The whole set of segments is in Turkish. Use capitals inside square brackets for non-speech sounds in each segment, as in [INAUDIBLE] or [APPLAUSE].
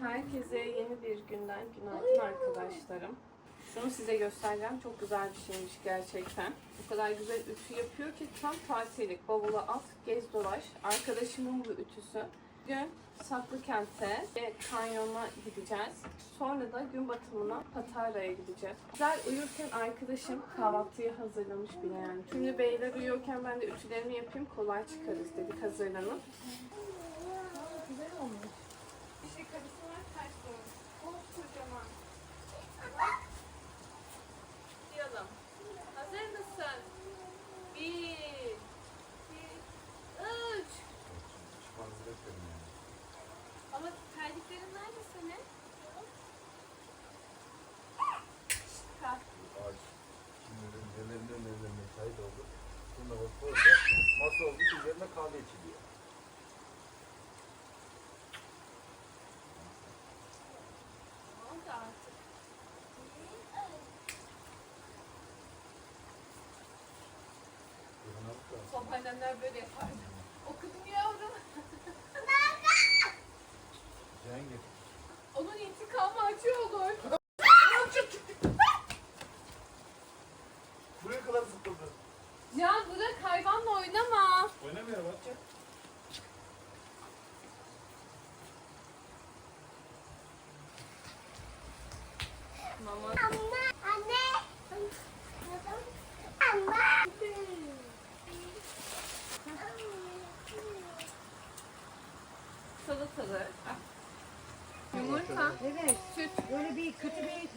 Herkese yeni bir günden günaydın arkadaşlarım. Şunu size göstereceğim. Çok güzel bir şeymiş gerçekten. O kadar güzel ütü yapıyor ki tam tatillik. Bavula at, gez dolaş. Arkadaşımın bu ütüsü. Bugün Saklıkent'e ve kanyona gideceğiz. Sonra da gün batımına Patara'ya gideceğiz. Güzel uyurken arkadaşım kahvaltıyı hazırlamış bile yani. Şimdi beyler uyuyorken ben de ütülerimi yapayım kolay çıkarız dedik hazırlanıp. Güzel olmuş. Annemler böyle yapardı. Evet. Süt. Böyle bir kötü bir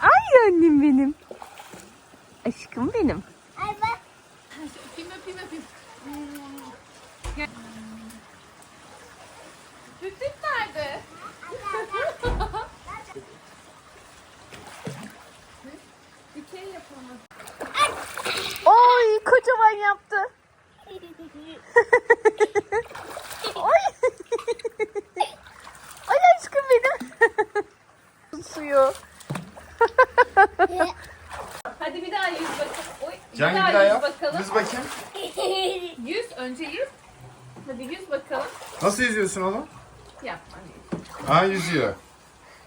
Ay annem benim. Aşkım benim. Ay bak. Öpeyim öpeyim öpeyim. Gel. Süt süt nerede? [LAUGHS] Dikey yapalım. Oy kocaman yaptı. [LAUGHS] Oy. Ay benim. Suyu. [LAUGHS] Hadi bir daha yüz bakalım. Oy, daha bir daha yüz yap. bakalım. Yüz bakayım. Yüz önce yüz. Hadi yüz bakalım. Nasıl yüzüyorsun oğlum? Yapma. Ha yüzüyor.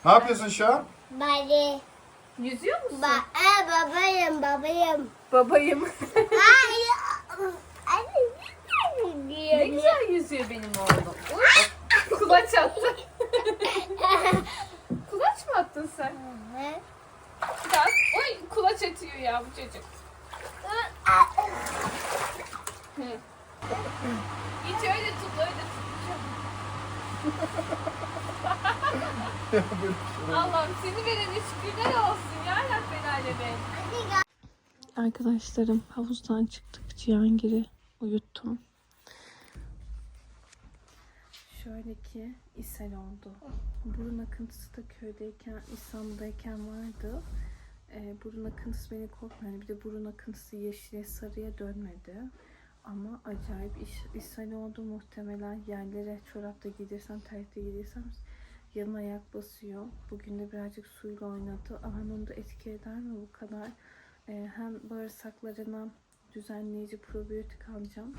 Ne yapıyorsun şu an? Bari. Yüzüyor musun? Ba Aa, babayım, babayım. Babayım. Ay. Anne. ne güzel yüzüyor benim oğlum. Uy, Kulaç attı. [LAUGHS] Kulaç mı attın sen? Bak. Oy kulaç atıyor ya bu çocuk. Hı. Hiç öyle tut öyle tut. [LAUGHS] Allah'ım seni verene şükürler olsun ya Rabbel Alemin. Arkadaşlarım havuzdan çıktık. Cihangir'i uyuttum. Şöyle ki ishal oldu. Burun akıntısı da köydeyken, İstanbul'dayken vardı. Ee, burun akıntısı beni korkmuyor. Bir de burun akıntısı yeşile sarıya dönmedi. Ama acayip iş, ishal oldu muhtemelen. Yerlere çorapta giydirsem, terlikte giydirsem yanına ayak basıyor. Bugün de birazcık suyla oynadı. Ama onu da etki eder mi bu kadar? Ee, hem bağırsaklarına düzenleyici probiyotik alacağım.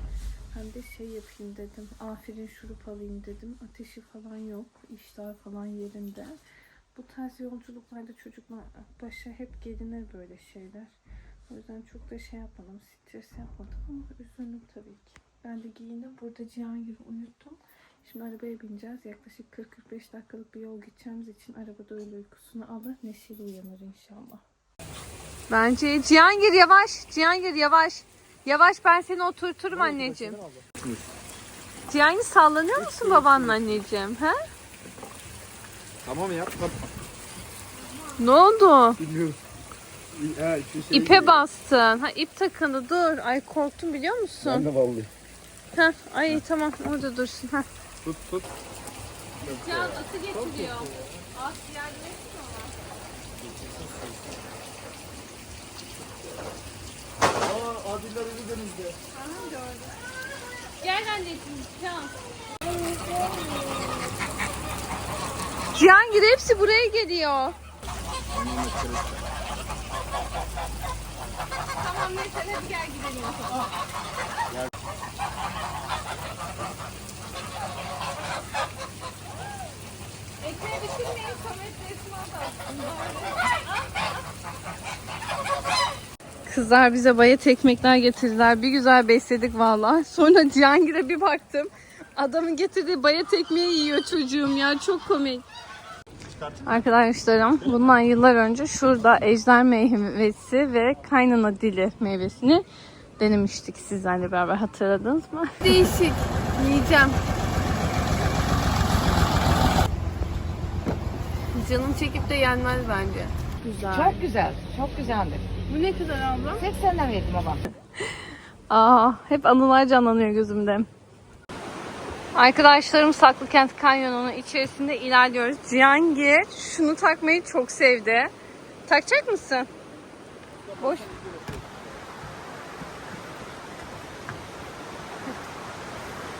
Hem de şey yapayım dedim. Aferin şurup alayım dedim. Ateşi falan yok. iştah falan yerinde. Bu tarz yolculuklarda çocuklar başa hep gelinir böyle şeyler. O yüzden çok da şey yapmadım. Stres yapmadım ama üzüldüm tabii ki. Ben de giyindim. Burada Cihangir'i uyuttum. Şimdi arabaya bineceğiz. Yaklaşık 40-45 dakikalık bir yol gideceğimiz için arabada öyle uykusunu alır. Neşeli uyanır inşallah. Bence Cihangir yavaş. Cihangir yavaş. Yavaş ben seni oturturum anneciğim. Cihangir sallanıyor musun babanla anneciğim? He? Tamam yap. Tamam. Ne oldu? Bilmiyorum. Ha, şey İpe bastın. Ha ip takıldı dur. Ay korktum biliyor musun? Ben de vallahi. Ha ay tamam orada dursun. Ha. Tut tut. Can atı getiriyor. At yardım etsin Aa abiler ölü denizde. Gel anneciğim Can. Cihangir hepsi buraya geliyor. Tamam neyse hadi gel gidelim o zaman. Tekneyi bitirmeyin. Samet Esma da. Kızlar bize bayat ekmekler getirdiler. Bir güzel besledik valla. Sonra Cihangir'e bir baktım. Adamın getirdiği bayat ekmeği yiyor çocuğum ya. Çok komik. Arkadaşlarım bundan yıllar önce şurada ejder meyvesi ve kaynana dili meyvesini denemiştik sizlerle beraber hatırladınız mı? Değişik. Yiyeceğim. Canım çekip de yenmez bence. Güzel. Çok güzel, çok güzeldir. Bu ne kadar abla? 80'den verdim babam. Aa, hep anılar canlanıyor gözümde. Arkadaşlarım Saklıkent Kanyonu'nun içerisinde ilerliyoruz. Cihangir şunu takmayı çok sevdi. Takacak mısın? Boş.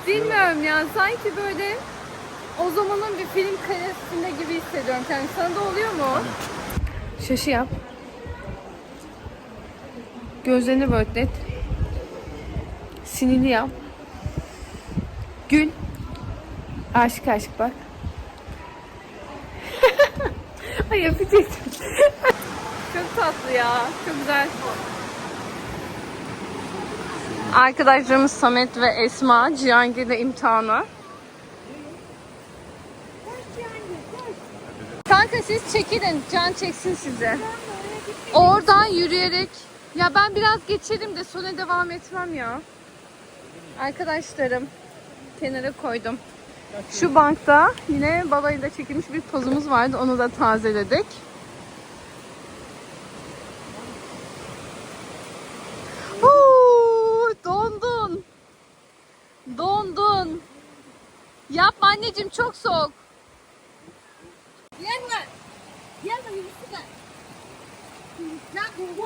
Bilmiyorum ya sanki böyle o zamanın bir film karesinde gibi hissediyorum kendimi. Sana da oluyor mu? Şaşı yap. Gözlerini bötlet. Sinirli yap. Gül. Aşık aşık bak. [LAUGHS] Ay yapacaktım. Çok tatlı ya. Çok güzel. Arkadaşlarımız Samet ve Esma Cihangir'de imtihanı. Kanka siz çekilin. Can çeksin size. Oradan yürüyerek. Ya ben biraz geçerim de sonra devam etmem ya. Arkadaşlarım kenara koydum. Şu bankta yine balayla çekilmiş bir pozumuz vardı. Onu da tazeledik. Huu, dondun. Dondun. Yapma anneciğim çok soğuk. Gelme. Gelme yürüsün. Ya bu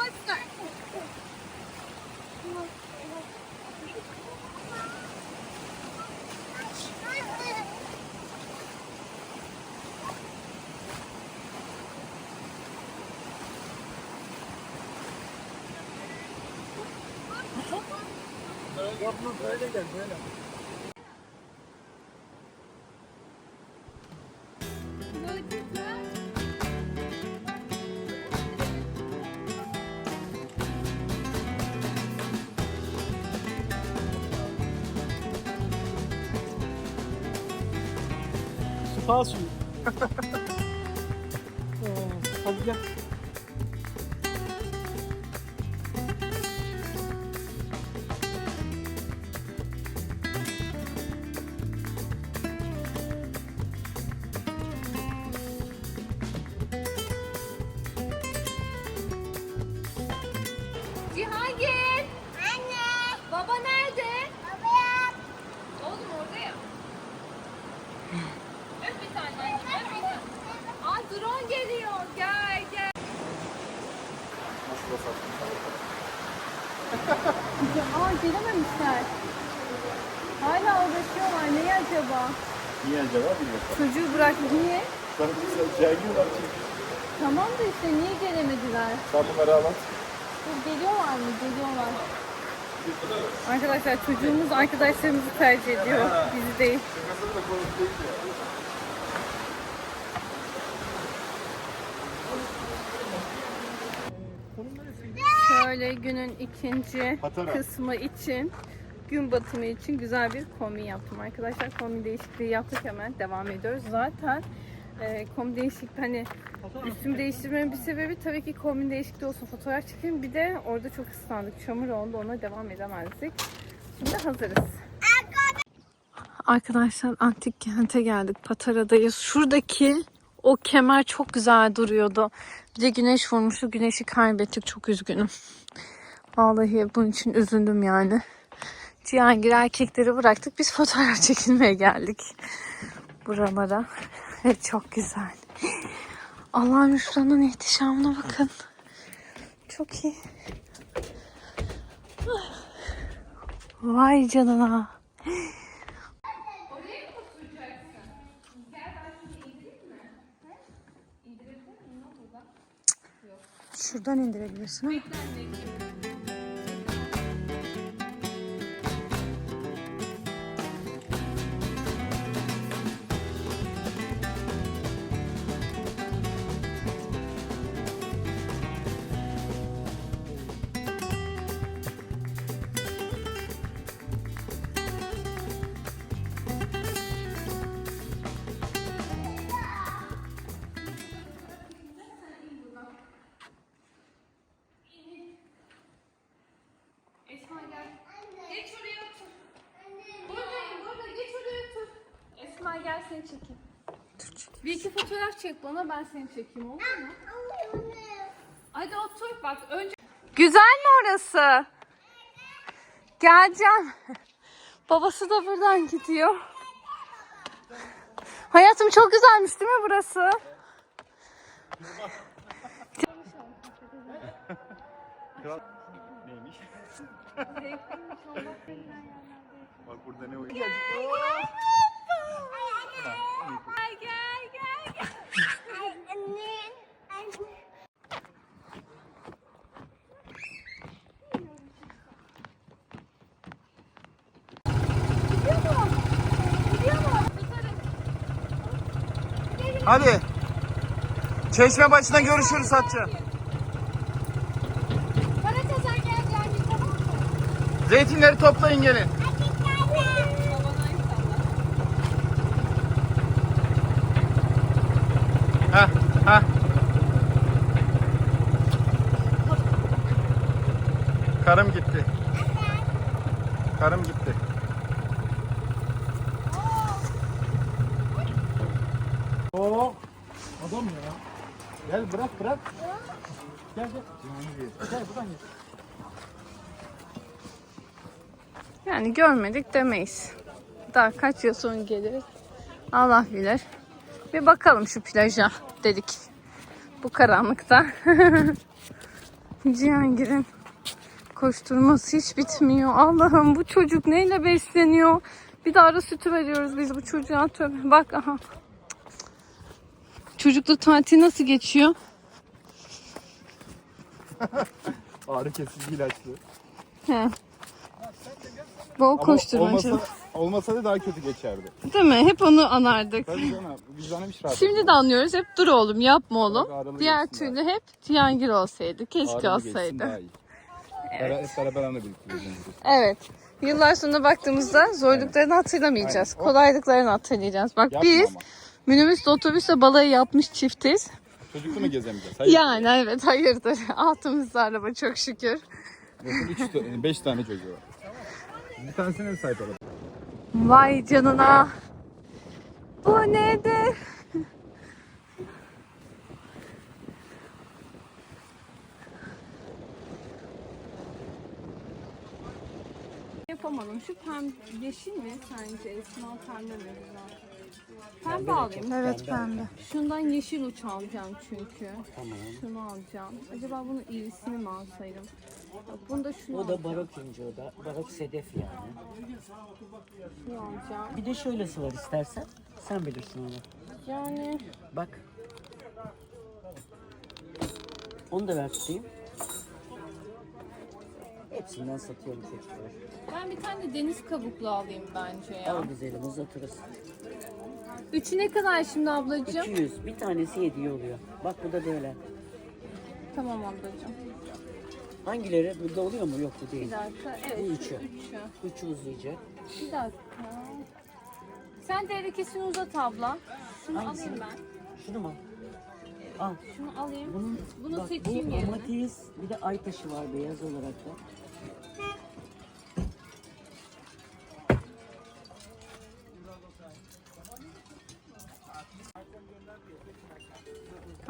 Sağ Bilmiyorum. Çocuğu bırak. Niye? Sana Cihangir'ler çünkü. Tamam da işte niye gelemediler? Sen bunları al at. Dur, Geliyorlar mı? Geliyorlar. Arkadaşlar çocuğumuz arkadaşlarımızı tercih ediyor. Bizi değil. Şöyle günün ikinci Patara. kısmı için gün batımı için güzel bir kombin yaptım arkadaşlar. Kombin değişikliği yaptık hemen devam ediyoruz. Zaten e, kombin değişikliği hani üstümü değiştirmemin bir sebebi tabii ki kombin değişikliği olsun fotoğraf çekelim. Bir de orada çok ıslandık. Çamur oldu ona devam edemezdik. Şimdi hazırız. Arkadaşlar antik kente geldik. Patara'dayız. Şuradaki o kemer çok güzel duruyordu. Bir de güneş vurmuştu. Güneşi kaybettik. Çok üzgünüm. Vallahi bunun için üzüldüm yani. Cihangir erkekleri bıraktık. Biz fotoğraf [LAUGHS] çekilmeye geldik. Buralara. Evet çok güzel. Allah'ım şuranın ihtişamına bakın. Çok iyi. Vay canına. Şuradan indirebilirsin ama. Gel seni çekeyim. Bir iki fotoğraf çek bana ben seni çekeyim olur mu? Hadi otur bak önce. Güzel mi orası? Geleceğim. Babası da buradan gidiyor. Hayatım çok güzelmiş değil mi burası? Neymiş? Bak burada ne oyun? Gel gel gel. gel. Anne. Anne. Hadi. Çeşme başında görüşürüz mı? Zeytinleri toplayın gelin. Ha ha. Karım gitti. Karım gitti. Oo. Adam ya. Gel bırak bırak. Gel gel. Gel buradan gel. Yani görmedik demeyiz. Daha kaç yıl sonra geliriz. Allah bilir. Bir bakalım şu plaja dedik. Bu karanlıkta. [LAUGHS] Cihangir'in koşturması hiç bitmiyor. Allah'ım bu çocuk neyle besleniyor? Bir de ara sütü veriyoruz biz bu çocuğa. Tövbe. Bak aha. Çocuklu tatil nasıl geçiyor? [LAUGHS] Ağrı kesici ilaçlı. He. Bol koşturmaca. olmasa, olmasa da daha kötü geçerdi. Değil mi? Hep onu anardık. Tabii canım. Vicdanım hiç rahat Şimdi de anlıyoruz. Hep dur oğlum yapma oğlum. Ağrılı Diğer geçsin türlü hep Cihangir olsaydı. Keşke Ağrılı geçsin olsaydı. iyi. Evet. Hep beraber anla birlikte. Evet. Yıllar sonra baktığımızda zorluklarını hatırlamayacağız. Aynen. O- Kolaylıklarını hatırlayacağız. Bak Yapma biz ama. minibüsle otobüsle balayı yapmış çiftiz. Çocuklu mu gezemeyeceğiz? Hayır. Yani evet hayırdır. [LAUGHS] Altımızda araba çok şükür. Üç, ta- beş tane çocuğu var. Bir tanesine mi sahip olalım? Vay canına. Bu nedir? Yapamadım. Şu pembe yeşil mi sence? Esma pembe mi güzel? Pembe alayım. Evet pembe. Şundan yeşil uç alacağım çünkü. Tamam. Şunu alacağım. Acaba bunun irisini mi alsaydım? Bak bunda şunu O da alacağım. barok ince o da. Barok sedef yani. Şunu alacağım. Bir de şöylesi var istersen. Sen bilirsin onu. Yani Bak. Onu da ver tutayım. Hepsinden satıyorum çocuklar. ben bir tane deniz kabuklu alayım bence ya. Al güzelim uzatırız. Üçü ne kadar şimdi ablacığım? 200. Bir tanesi hediye oluyor. Bak bu da böyle. Tamam ablacığım. Hangileri? Burada oluyor mu? Yok bu Bir değil. dakika. Evet. Bu üçü. Üçü. Üçü uzayacak. Bir dakika. Sen de ikisini uzat abla. Şunu Hangisini? alayım ben. Şunu mu? Al. Şunu alayım. Bunun, Bunu bak, seçeyim bu yerine. amatiz bir de ay taşı var beyaz olarak da.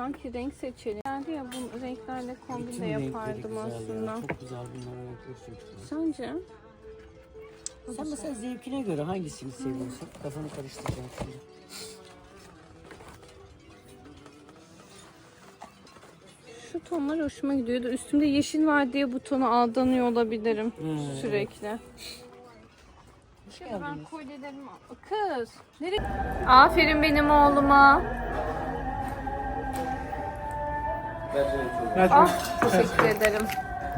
Kanki renk seçelim. Yani ya bu renklerle kombin de yapardım güzel ya. aslında. Çok güzel bunlar renkli çocuklar. Sence? Sen mesela zevkine göre hangisini seviyorsun? Kafanı karıştıracağım şimdi. Şu tonlar hoşuma gidiyordu. Üstümde yeşil var diye bu tona aldanıyor olabilirim Hmm, sürekli. Hoş Şöyle ben geldiniz. kolyelerimi al- Kız. Nereye? Aferin benim oğluma. Ah teşekkür ederim.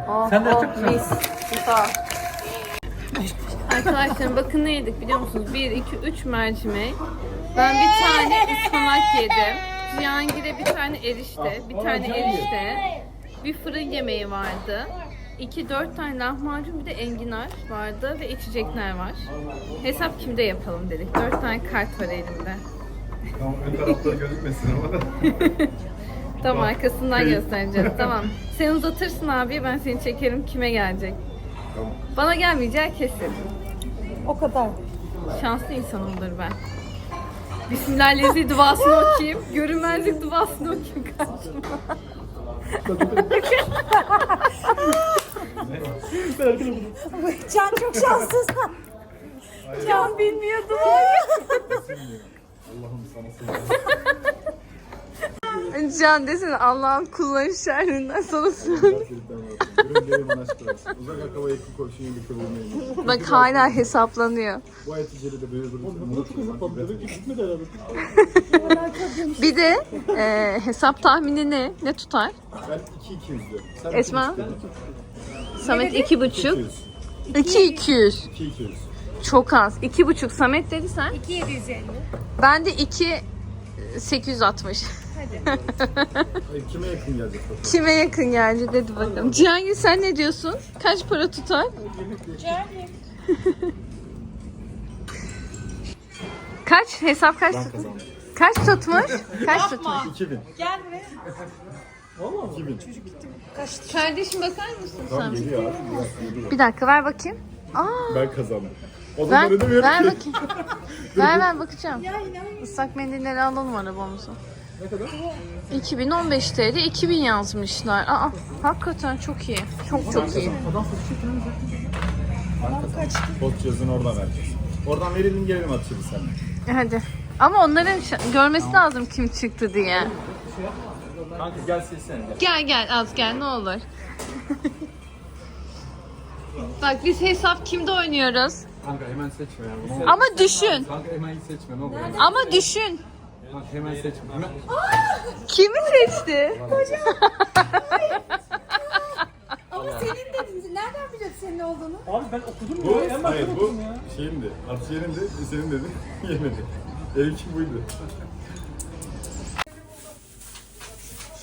Oh, Sen de oh, çok mis. Arkadaşlar bakın ne yedik biliyor musunuz? 1, 2, 3 mercimek. Ben bir tane ıspanak yedim. Cihangir'e bir tane erişte, bir tane erişte. Bir fırın yemeği vardı. 2 4 tane lahmacun bir de enginar vardı ve içecekler var. Hesap kimde yapalım dedik. 4 tane kart var elimde. Tamam ön tarafları gözükmesin ama da. [LAUGHS] Tamam arkasından göstereceğiz. [LAUGHS] tamam. Sen uzatırsın abi ben seni çekerim kime gelecek. Tamam. Bana gelmeyeceği kesin. O kadar. Şanslı insanımdır ben. Bismillahirrahmanirrahim duasını okuyayım. [LAUGHS] Görünmezlik duasını okuyayım karşıma. [LAUGHS] Can çok şanssız. Can bilmiyor duayı. Can desene Allah'ım kulların şerrinden sana. Uzak yakın koşun kıvırmayın. Bak hala hesaplanıyor. Bu ayet böyle böyle [LAUGHS] Bir de e, hesap tahmini ne? Ne tutar? Ben 2 200 diyorum. Esma? Samet iki buçuk. 200. İki iki yüz. 2 200. Çok az. İki buçuk. Samet dedi sen. 2750. Ben de iki 860. Kime yakın gelecek? Kime yakın gelecek dedi bakalım. Cihangir sen ne diyorsun? Kaç para tutar? Kaç? Hesap kaç? Ben tut- kazandım. Kaç tutmuş? Kaç tutmuş? 2000. Gel buraya. 2000. Kardeşim bakar mısın Tamam sen? geliyor abi. Biraz geliyor. Bir dakika ver bakayım. Aa, Ben kazandım. O ver, zaman ödemiyorum ver ki. bakayım. [LAUGHS] ver ver bakacağım. Islak mendilleri alalım arabamıza. Ne kadar? 2015 TL 2000 yazmışlar. Aa, hakikaten çok iyi. Çok çok iyi. Bot yazını oradan vereceğiz. Oradan verelim gelelim atışırız seninle. Hadi. Ama onların şa- görmesi lazım kim çıktı diye. Kanka gel seslen gel. Gel gel az gel ne olur. Bak biz hesap kimde oynuyoruz? Kanka hemen seçme ya. Ama düşün. Kanka hemen seçme ne olur. Ama düşün. Kanka hemen seçme. Hemen... Kimi seçti? Ama senin dedin. Nereden biliyorsun senin olduğunu? Abi ben okudum Bu, mu? En başta hayır bu okudum ya. şeyimdi. Atış yerimdi. Senin dedi. [LAUGHS] Yemedi. Evki buydu.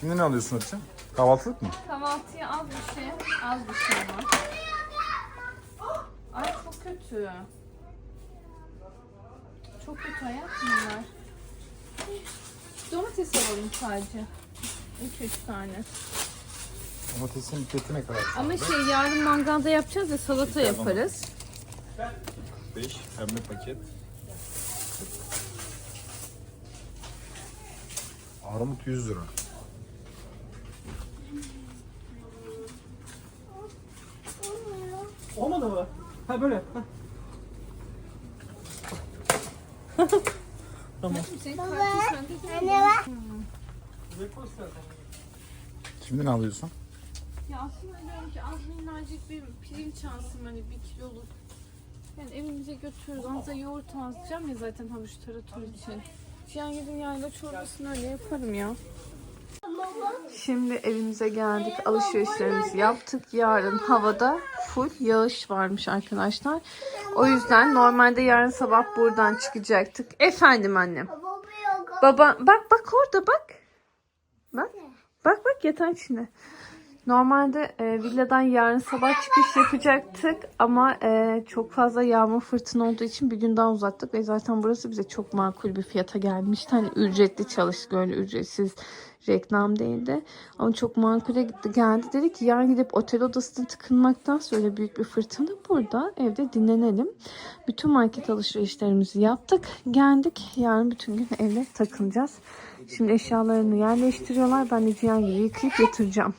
Şimdi ne alıyorsun Atış'a? Kahvaltılık mı? Kahvaltıya az bir şey. Az bir şey var. Ay çok kötü. Çok kötü hayat bunlar. Domates alalım sadece. 2-3 tane. Domatesin fiyatı ne kadar? Ama şey yarın mangalda yapacağız ya salata yaparız. 5 pembe paket. Armut 100 lira. Olmadı mı? Ha böyle. Ha. [LAUGHS] Anne bak. Şimdi ne alıyorsun? Ya aslında diyorum ki az minnacık bir pirinç alsın hani bir kiloluk. Yani evimize götürürüz. Az da yoğurt alacağım ya zaten havuç tarator için. Cihangir'in yayla çorbasını öyle yaparım ya. Şimdi evimize geldik. Alışverişlerimizi yaptık. Yarın havada full yağış varmış arkadaşlar. O yüzden normalde yarın sabah buradan çıkacaktık. Efendim annem. Baba bak bak orada bak. Bak. Bak bak yatağın içinde. Normalde e, villadan yarın sabah çıkış yapacaktık ama e, çok fazla yağmur fırtına olduğu için bir gün daha uzattık ve zaten burası bize çok makul bir fiyata gelmişti. Hani ücretli çalıştık öyle ücretsiz reklam değildi. Ama çok makule gitti geldi. Dedi ki yarın gidip otel odasına tıkınmaktansa öyle büyük bir fırtına burada evde dinlenelim. Bütün market alışverişlerimizi yaptık. Geldik. Yarın bütün gün evde takılacağız. Şimdi eşyalarını yerleştiriyorlar. Ben de gibi yıkayıp yatıracağım.